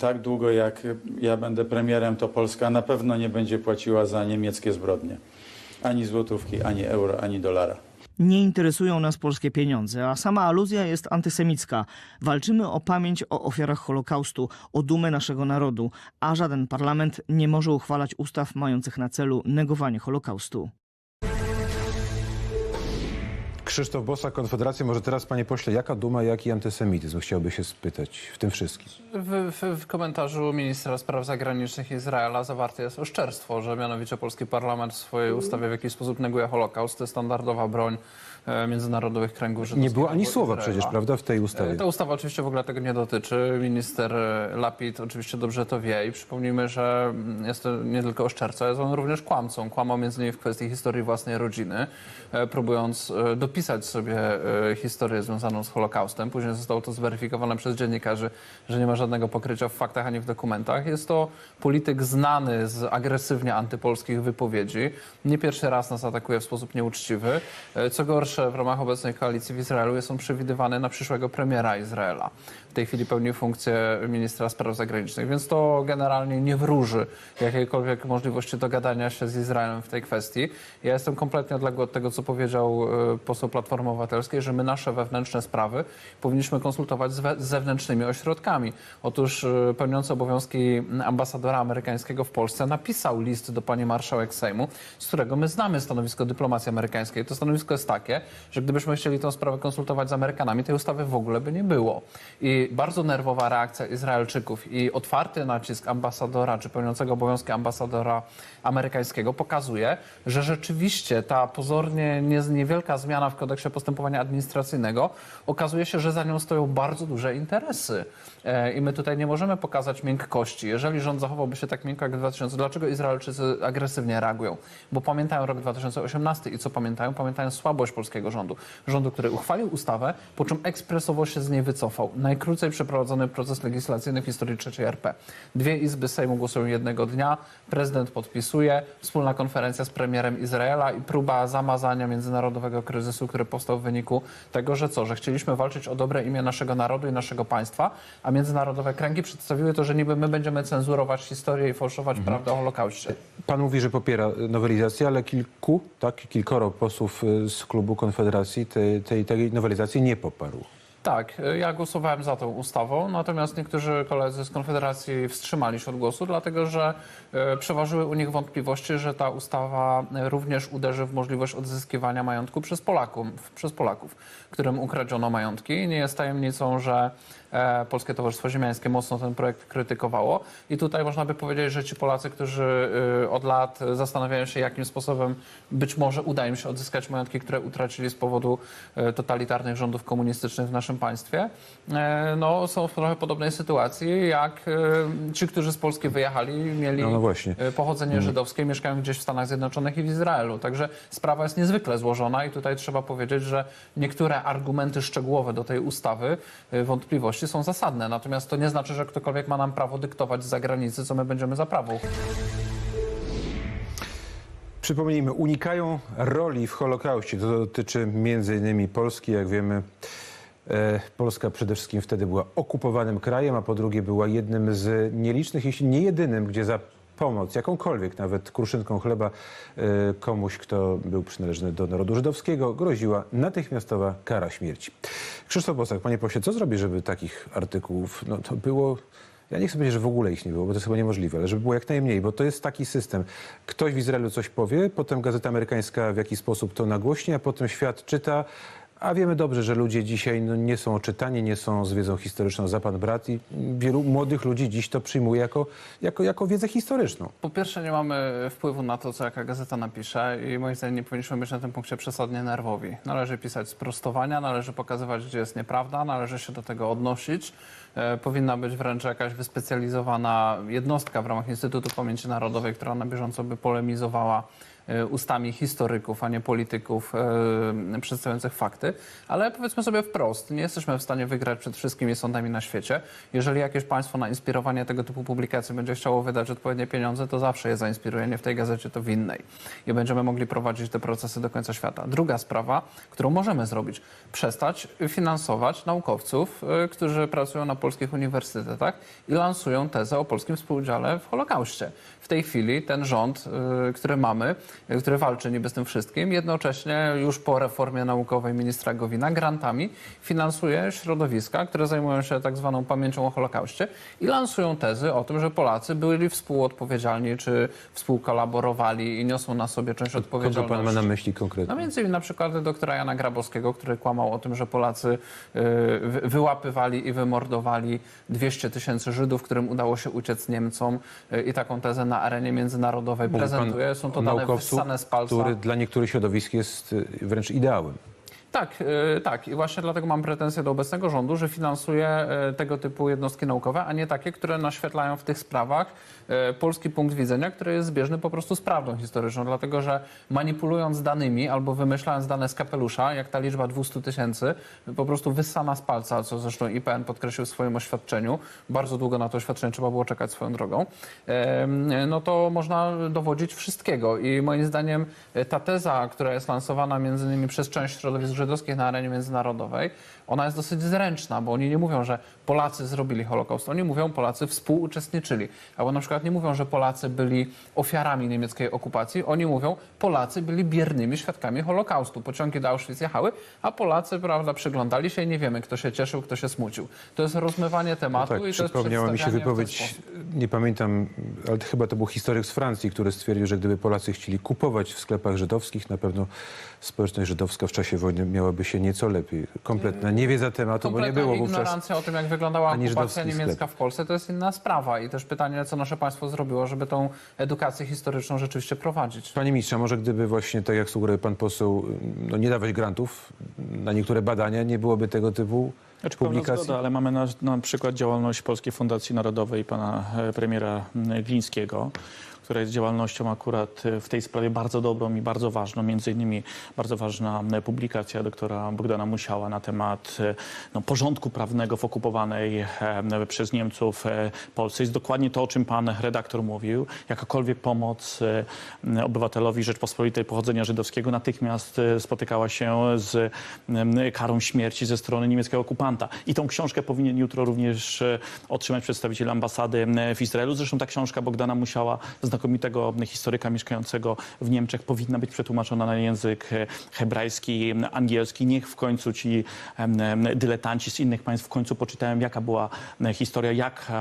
Tak długo jak ja będę premierem, to Polska na pewno nie będzie płaciła za niemieckie zbrodnie. Ani złotówki, ani euro, ani dolara. Nie interesują nas polskie pieniądze, a sama aluzja jest antysemicka. Walczymy o pamięć o ofiarach Holokaustu, o dumę naszego narodu, a żaden parlament nie może uchwalać ustaw mających na celu negowanie Holokaustu. Krzysztof Bosak, Konfederacja. Może teraz, panie pośle, jaka duma, jaki antysemityzm chciałby się spytać w tym wszystkim? W, w, w komentarzu ministra spraw zagranicznych Izraela zawarte jest oszczerstwo, że mianowicie polski parlament w swojej ustawie w jakiś sposób neguje Holokaust. To jest standardowa broń międzynarodowych kręgów żydowskich. Nie było ani słowa Izraela. przecież, prawda, w tej ustawie. E, Ta ustawa oczywiście w ogóle tego nie dotyczy. Minister e, Lapid oczywiście dobrze to wie i przypomnijmy, że mm, jest to nie tylko oszczerca, jest on również kłamcą. Kłamał między innymi w kwestii historii własnej rodziny, e, próbując e, dopisać sobie e, historię związaną z Holokaustem. Później zostało to zweryfikowane przez dziennikarzy, że nie ma żadnego pokrycia w faktach ani w dokumentach. Jest to polityk znany z agresywnie antypolskich wypowiedzi. Nie pierwszy raz nas atakuje w sposób nieuczciwy. E, Co gorsze, w ramach obecnej koalicji w Izraelu jest on przewidywany na przyszłego premiera Izraela. W tej chwili pełni funkcję ministra spraw zagranicznych, więc to generalnie nie wróży jakiejkolwiek możliwości dogadania się z Izraelem w tej kwestii. Ja jestem kompletnie odległy od tego, co powiedział e, poseł Platformy Obywatelskiej, że my nasze wewnętrzne sprawy powinniśmy konsultować z, z zewnętrznymi ośrodkami. Otóż e, pełniący obowiązki ambasadora amerykańskiego w Polsce napisał list do pani marszałek Sejmu, z którego my znamy stanowisko dyplomacji amerykańskiej. To stanowisko jest takie, że gdybyśmy chcieli tę sprawę konsultować z Amerykanami, tej ustawy w ogóle by nie było. I bardzo nerwowa reakcja Izraelczyków i otwarty nacisk ambasadora czy pełniącego obowiązki ambasadora amerykańskiego pokazuje, że rzeczywiście ta pozornie nie, niewielka zmiana w kodeksie postępowania administracyjnego okazuje się, że za nią stoją bardzo duże interesy. E, I my tutaj nie możemy pokazać miękkości. Jeżeli rząd zachowałby się tak miękko jak w 2000, dlaczego Izraelczycy agresywnie reagują? Bo pamiętają rok 2018 i co pamiętają? Pamiętają słabość polskiego rządu. Rządu, który uchwalił ustawę, po czym ekspresowo się z niej wycofał. Najkrócej przeprowadzony proces legislacyjny w historii III RP. Dwie izby Sejmu głosują jednego dnia, prezydent podpisuje, wspólna konferencja z premierem Izraela i próba zamazania międzynarodowego kryzysu, który powstał w wyniku tego, że co, że chcieliśmy walczyć o dobre imię naszego narodu i naszego państwa, a międzynarodowe kręgi przedstawiły to, że niby my będziemy cenzurować historię i fałszować prawdę o Holokauście. Pan mówi, że popiera nowelizację, ale kilku, tak, kilkoro posłów y, z klubu Konfederacji tej, tej, tej nowelizacji nie poparło. Tak, ja głosowałem za tą ustawą, natomiast niektórzy koledzy z Konfederacji wstrzymali się od głosu, dlatego że e, przeważyły u nich wątpliwości, że ta ustawa e, również uderzy w możliwość odzyskiwania majątku przez, Polaków, przez Polaków, którym ukradziono majątki. Nie jest tajemnicą, że Polskie Towarzystwo Ziemiańskie mocno ten projekt krytykowało. I tutaj można by powiedzieć, że ci Polacy, którzy e, od lat zastanawiają się, jakim sposobem być może uda im się odzyskać majątki, które utracili z powodu e, totalitarnych rządów komunistycznych w naszym państwie, e, no, są w trochę podobnej sytuacji jak e, ci, którzy z Polski wyjechali, mieli No, no e, pochodzenie żydowskie, mieszkają gdzieś w Stanach Zjednoczonych i w Izraelu. Także sprawa jest niezwykle złożona i tutaj trzeba powiedzieć, że niektóre argumenty szczegółowe do tej ustawy e, wątpliwości są zasadne. Natomiast to nie znaczy, że ktokolwiek ma nam prawo dyktować z zagranicy, co my będziemy za prawo Przypomnijmy, unikają roli w Holokauście. To dotyczy innymi Polski, jak wiemy. E, Polska przede wszystkim wtedy była okupowanym krajem, a po drugie była jednym z nielicznych, jeśli nie jedynym, gdzie za pomoc, jakąkolwiek, nawet kruszynką chleba e, komuś, kto był przynależny do narodu żydowskiego, groziła natychmiastowa kara śmierci. Krzysztof Bosak, panie pośle, co zrobi, żeby takich artykułów no, to było ja nie chcę powiedzieć, że w ogóle ich nie było, bo to jest chyba niemożliwe, ale żeby było jak najmniej, bo to jest taki system. Ktoś w Izraelu coś powie, potem gazeta amerykańska w jakiś sposób to nagłośni, a potem świat czyta. A wiemy dobrze, że ludzie dzisiaj no, nie są oczytani, nie są z wiedzą historyczną za pan brat i wielu młodych ludzi dziś to przyjmuje jako, jako, jako wiedzę historyczną. Po pierwsze, nie mamy wpływu na to, co jaka gazeta napisze i moim zdaniem nie powinniśmy być na tym punkcie przesadnie nerwowi. Należy pisać sprostowania, należy pokazywać, gdzie jest nieprawda, należy się do tego odnosić. E, powinna być wręcz jakaś wyspecjalizowana jednostka w ramach Instytutu Pamięci Narodowej, która na bieżąco by polemizowała ustami historyków, a nie polityków e, przedstawiających fakty. Ale powiedzmy sobie wprost, nie jesteśmy w stanie wygrać przed wszystkimi sądami na świecie. Jeżeli jakieś państwo na inspirowanie tego typu publikacji będzie chciało wydać odpowiednie pieniądze, to zawsze je zainspiruje, nie w tej gazecie, to w innej. I będziemy mogli prowadzić te procesy do końca świata. Druga sprawa, którą możemy zrobić, przestać finansować naukowców, y, którzy pracują na polskich uniwersytetach i lansują tezę o polskim współudziale w Holokauście. W tej chwili ten rząd, który mamy, który walczy niby z tym wszystkim, jednocześnie już po reformie naukowej ministra Gowina grantami finansuje środowiska, które zajmują się tak zwaną pamięcią o Holokauście i lansują tezy o tym, że Polacy byli współodpowiedzialni czy współkolaborowali i niosą na sobie część Kogo odpowiedzialności. pan ma na myśli konkretnie? No między innymi na przykład doktora Jana Grabowskiego, który kłamał o tym, że Polacy y, wy- wyłapywali i wymordowali 200 tysięcy Żydów, którym udało się uciec Niemcom y, i taką tezę na arenie międzynarodowej prezentuje. Są to dane palca. który dla niektórych środowisk jest y, wręcz ideałem. Tak, y, tak. I właśnie dlatego mam pretensje do obecnego rządu, że finansuje y, tego typu jednostki naukowe, a nie takie, które naświetlają w tych sprawach y, polski punkt widzenia, który jest zbieżny po prostu z prawdą historyczną. Dlatego, że manipulując danymi albo wymyślając dane z kapelusza, jak ta liczba 200 tysięcy, po prostu wyssana z palca, co zresztą IPN podkreślił w swoim oświadczeniu, bardzo długo na to oświadczenie trzeba było czekać swoją drogą, no to można dowodzić wszystkiego. I moim zdaniem e, ta teza, która jest lansowana między innymi przez część środowisk żydowskich na arenie międzynarodowej, ona jest dosyć zręczna, bo oni nie mówią, że Polacy zrobili Holokaust, oni mówią, Polacy współuczestniczyli. Albo na przykład nie mówią, że Polacy byli ofiarami niemieckiej okupacji, oni mówią, Polacy byli biernymi świadkami Holokaustu. Pociągi do Auschwitz jechały, a Polacy, prawda, przyglądali się i nie wiemy, kto się cieszył, kto się smucił. To jest rozmywanie tematu tak, i to jest przypomniała mi się wypowiedź, nie pamiętam, ale chyba to był historyk z Francji, który stwierdził, że gdyby Polacy chcieli kupować w sklepach żydowskich, na pewno społeczność żydowska w czasie wojny miałaby się nieco lepiej. Kompletna niewiedza tematu, bo nie Kompletna było wówczas... ignorancja o tym, jak wyglądała ani okupacja niemiecka sklep. w Polsce, to jest inna sprawa. I też pytanie, co nasze państwo zrobiło, żeby tą edukację historyczną rzeczywiście prowadzić. Panie ministrze, może gdyby właśnie, tak jak sugeruje pan poseł, no nie dawać grantów na niektóre badania, nie byłoby tego typu Znaczy, publikacji? zgoda, ale mamy na, na przykład działalność Polskiej Fundacji Narodowej pana e, premiera m, Glińskiego, która jest działalnością akurat e, w tej sprawie bardzo dobrą i bardzo ważną. Między innymi bardzo ważna e, publikacja doktora Bogdana Musiała na temat e, no, porządku prawnego w okupowanej przez Niemców Polsce. Jest dokładnie to, o czym pan redaktor mówił. Jakakolwiek pomoc obywatelowi Rzeczpospolitej pochodzenia żydowskiego natychmiast spotykała się z karą śmierci ze strony niemieckiego okupanta. I tą książkę powinien jutro również otrzymać przedstawiciel ambasady w Izraelu. Zresztą ta książka Bogdana Musiała, znakomitego historyka mieszkającego w Niemczech, powinna być przetłumaczona na język e, hebrajski, angielski. Niech w końcu ci dyletanci z innych państw w końcu poczytają, jaka była historia, jak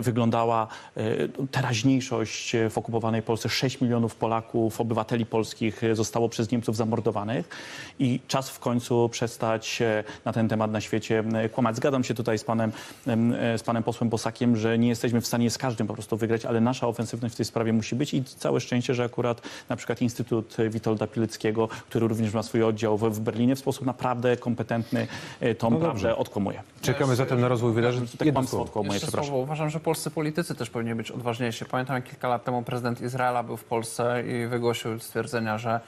wyglądała e, teraźniejszość e, w okupowanej Polsce. 6 milionów Polaków, obywateli polskich zostało przez Niemców zamordowanych i czas w końcu przestać na ten temat na świecie kłamać. Zgadzam się tutaj z panem, em, z panem posłem Bosakiem, że nie jesteśmy w stanie z każdym po prostu wygrać, ale nasza ofensywność w tej sprawie musi być i całe szczęście, że akurat na przykład Instytut Witolda Pileckiego, który również ma swój oddział w, Berlinie, w sposób naprawdę kompetentny e, tą prawdę odkłamuje. Czekamy zatem na rozwój wydarzeń. Tak Jedno kłamstwo słowo. odkłamuje, przepraszam. słowo. Uważam, że polscy politycy też powinni być odważniejsi. Pamiętam, jak kilka lat temu prezydent Izraela był w Polsce i wygłosił stwierdzenia, że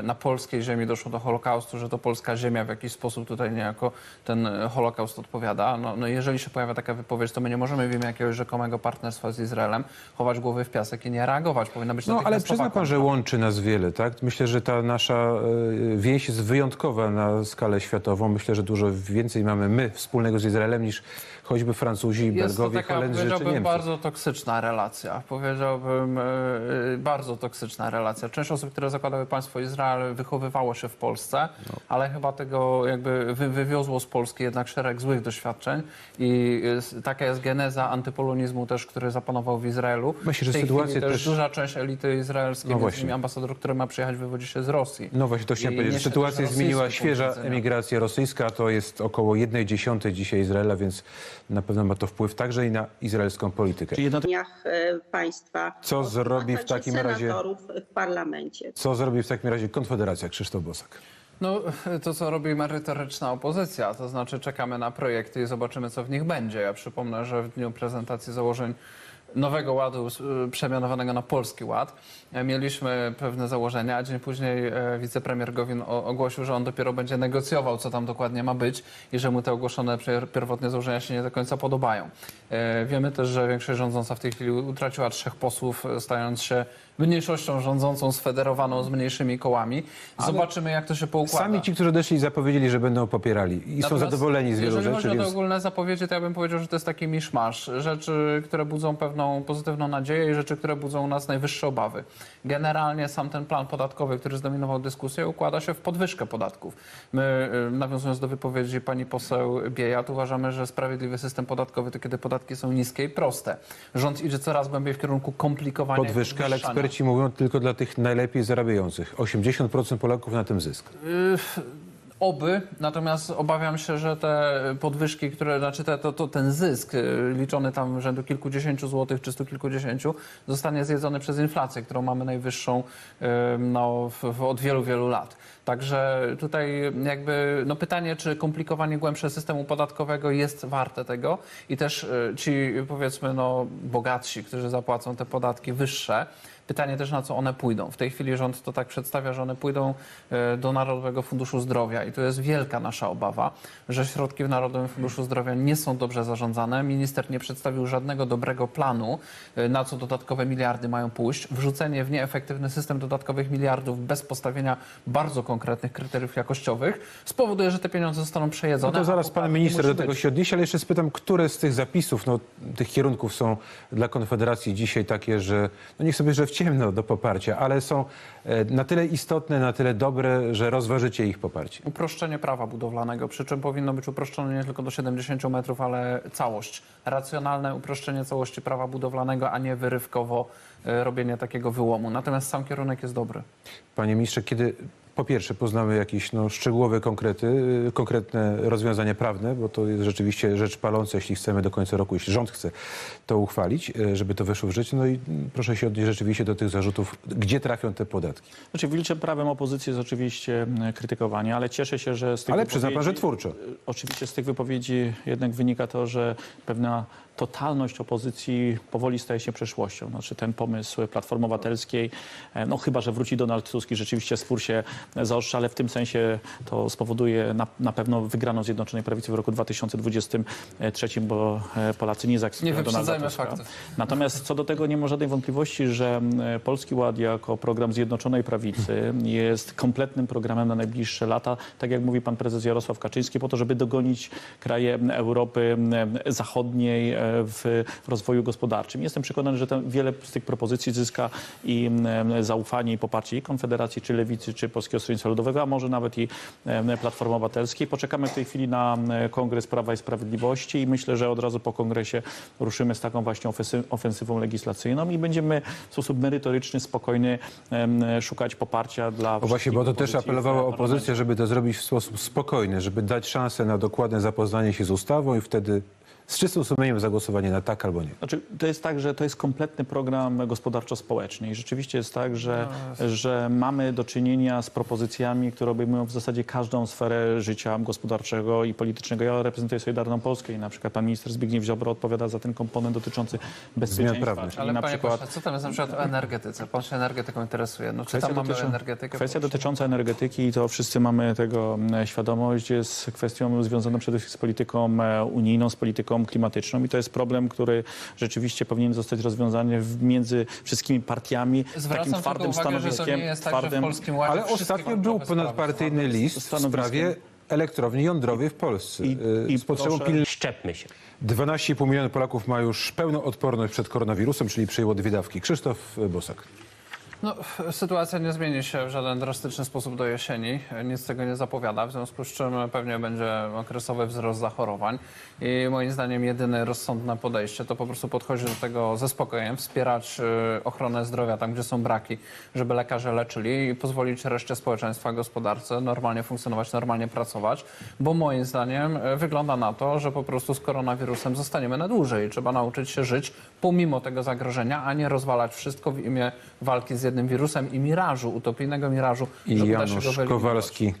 y, na polskiej ziemi doszło do Holokaustu, że to polska ziemia w jakiś sposób tutaj niejako ten Holokaust odpowiada. No, no jeżeli się pojawia taka wypowiedź, to my nie możemy w imię jakiegoś rzekomego partnerstwa z Izraelem chować głowy w piasek i nie reagować. Powinna być No ale przyzna pan, że łączy nas wiele, tak? Myślę, że ta nasza e, więź jest wyjątkowa na skalę światową. Myślę, że dużo więcej mamy my wspólnego z Izraelem niż choćby Francuzi, Jest to Belgowie, taka, Holendrzy czy powiedziałbym, Niemcy. bardzo toksyczna relacja. Powiedziałbym, e, e, bardzo toksyczna relacja. Część osób, które zakładały państwo Izrael, wychowywało się w Polsce, No. ale chyba tego jakby wy, wywiozło z Polski jednak szereg złych doświadczeń i taka jest geneza antypolonizmu też, który zapanował w Izraelu. Myślę, że tej sytuację chwili też, też- duża część elity izraelskiej, No właśnie. ambasador, który ma przyjechać, wywodzi się z Rosji. No właśnie, to chciałem powiedzieć, że sytuacja rosyjski zmieniła świeża emigracja rosyjska, to jest około 1 dziesiątej dzisiaj Izraela, więc na pewno ma to wpływ także i na izraelską politykę. Czyli jedno dniach e, państwa. Co zrobi w takim razie- senatorów w parlamencie. Co zrobi w takim razie Konfederacja, Krzysztof Bosak? No, to co robi merytoryczna opozycja, to znaczy czekamy na projekty i zobaczymy, co w nich będzie. Ja przypomnę, że w dniu prezentacji założeń Nowego Ładu y, przemianowanego na Polski Ład. E, Mieliśmy pewne założenia, a dzień później e, wicepremier Gowin ogłosił, że on dopiero będzie negocjował, co tam dokładnie ma być i że mu te ogłoszone pier- pierwotnie założenia się nie do końca podobają. E, Wiemy też, że większość rządząca w tej chwili utraciła trzech posłów, stając się mniejszością rządzącą sfederowaną z mniejszymi kołami. Zobaczymy, jak to się poukłada. Sami ci, którzy odeszli, zapowiedzieli, że będą popierali i są Natomiast zadowoleni z wielu jeżeli rzeczy, chodzi o te ogólne zapowiedzi, to ja bym powiedział, że to jest taki miszmasz. Rzeczy, które budzą pewną pozytywną nadzieję i rzeczy, które budzą u nas najwyższe obawy. Generalnie sam ten plan podatkowy, który zdominował dyskusję, układa się w podwyżkę podatków. My, y, nawiązując do wypowiedzi pani poseł Biejat, uważamy, że sprawiedliwy system podatkowy to kiedy podatki są niskie i proste. Rząd idzie coraz głębiej w kierunku komplikowania podwyżka, ale podwyższania. Eksperci mówią tylko dla tych najlepiej zarabiających. 80% Polaków na tym zysk. Oby, natomiast obawiam się, że te podwyżki, które, znaczy te, to, to, ten zysk y, liczony tam rzędu kilkudziesięciu złotych czy stu kilkudziesięciu zostanie zjedzony przez inflację, którą mamy najwyższą y, no, w, w, od wielu, wielu lat. Także tutaj jakby no pytanie, czy komplikowanie głębsze systemu podatkowego jest warte tego i też y, ci powiedzmy no bogatsi, którzy zapłacą te podatki wyższe, Pytanie też, na co one pójdą. W tej chwili rząd to tak przedstawia, że one pójdą e, do Narodowego Funduszu Zdrowia i to jest wielka nasza obawa, że środki w Narodowym Funduszu Zdrowia nie są dobrze zarządzane. Minister nie przedstawił żadnego dobrego planu, e, na co dodatkowe miliardy mają pójść. Wrzucenie w nieefektywny system dodatkowych miliardów bez postawienia bardzo konkretnych kryteriów jakościowych spowoduje, że te pieniądze zostaną No przejedzone. to zaraz pan minister do tego się odniesie, ale jeszcze spytam, które z tych zapisów, no, tych kierunków są dla Konfederacji dzisiaj takie, że no niech sobie, że w ciemno do poparcia, ale są e, na tyle istotne, na tyle dobre, że rozważycie ich poparcie. Uproszczenie prawa budowlanego, przy czym powinno być uproszczone nie tylko do 70 metrów, ale całość. Racjonalne uproszczenie całości prawa budowlanego, a nie wyrywkowo e, robienie takiego wyłomu. Natomiast sam kierunek jest dobry. Panie ministrze, kiedy po pierwsze poznamy jakieś no, szczegółowe konkrety, y, konkretne rozwiązania prawne, bo to jest rzeczywiście rzecz paląca, jeśli chcemy do końca roku, jeśli rząd chce to uchwalić, y, żeby to weszło w życie. No i mm, proszę się odnieść rzeczywiście do tych zarzutów, gdzie trafią te podatki. Znaczy, wilczym prawem opozycji jest oczywiście m, krytykowanie, ale cieszę się, że z tych Ale przyzna pan, że twórczo. Oczywiście z tych wypowiedzi jednak wynika to, że pewna totalność opozycji powoli staje się przeszłością. Znaczy ten pomysł Platformy Obywatelskiej, e, no chyba, że wróci Donald Tusk i rzeczywiście spór się zaostrza, ale w tym sensie to spowoduje na, na pewno wygraną Zjednoczonej Prawicy w roku 2023, bo e, Polacy nie zaakceptują Donalda Tuska. faktów. Natomiast co do tego nie ma żadnej wątpliwości, że Polski Ład jako program Zjednoczonej Prawicy jest kompletnym programem na najbliższe lata, tak jak mówi pan prezes Jarosław Kaczyński, po to, żeby dogonić kraje Europy Zachodniej e, w, w rozwoju gospodarczym. Jestem przekonany, że wiele z tych propozycji zyska i zaufanie i poparcie i Konfederacji, czy Lewicy, czy Polskiego Stronnictwa Ludowego, a może nawet i Platformy Obywatelskiej. Poczekamy w tej chwili na Kongres Prawa i Sprawiedliwości i myślę, że od razu po kongresie ruszymy z taką właśnie ofensy- ofensywą legislacyjną i będziemy w sposób merytoryczny, spokojny szukać poparcia dla O właśnie, bo to też apelowała opozycja, żeby to zrobić w sposób spokojny, żeby dać szansę na dokładne zapoznanie się z ustawą i wtedy z czystym sumieniem zagłosowanie na tak albo nie. Znaczy, to jest tak, że to jest kompletny program gospodarczo-społeczny i rzeczywiście jest tak, że, że mamy do czynienia z propozycjami, które obejmują w zasadzie każdą sferę życia gospodarczego i politycznego. Ja reprezentuję Solidarną Polskę i na przykład pan minister Zbigniew Ziobro odpowiada za ten komponent dotyczący bezpieczeństwa. czyli Ale na panie przykład pośle, co tam jest na przykład o energetyce? Pan się energetyką interesuje. No, czy tam mamy energetykę? kwestia dotycząca energetyki, i to wszyscy mamy tego mm, świadomość, jest kwestią związaną przede wszystkim z polityką e, unijną, z polityką klimatyczną i to jest problem, który rzeczywiście powinien zostać rozwiązany między wszystkimi partiami, Zwracam takim twardym uwagę, to stanowiskiem, tak, twardym... Ale ostatnio był ponadpartyjny list w sprawie elektrowni jądrowej w Polsce. I- Y, i z potrzebą proszę- pilnej Szczepmy się. 12,5 miliona Polaków ma już pełną odporność przed koronawirusem, czyli przyjęło dwie dawki. Krzysztof Bosak. No, sytuacja nie zmieni się w żaden drastyczny sposób do jesieni. Nic tego nie zapowiada, w związku z czym pewnie będzie okresowy wzrost zachorowań. I moim zdaniem jedyne rozsądne podejście to po prostu podchodzić do tego ze spokojem, wspierać y, ochronę zdrowia tam, gdzie są braki, żeby lekarze leczyli i pozwolić reszcie społeczeństwa, gospodarce normalnie funkcjonować, normalnie pracować, bo moim zdaniem y, wygląda na to, że po prostu z koronawirusem zostaniemy na dłużej. Trzeba nauczyć się żyć pomimo tego zagrożenia, a nie rozwalać wszystko w imię walki z jednym wirusem i mirażu, utopijnego mirażu, I Janusz. Kowalski,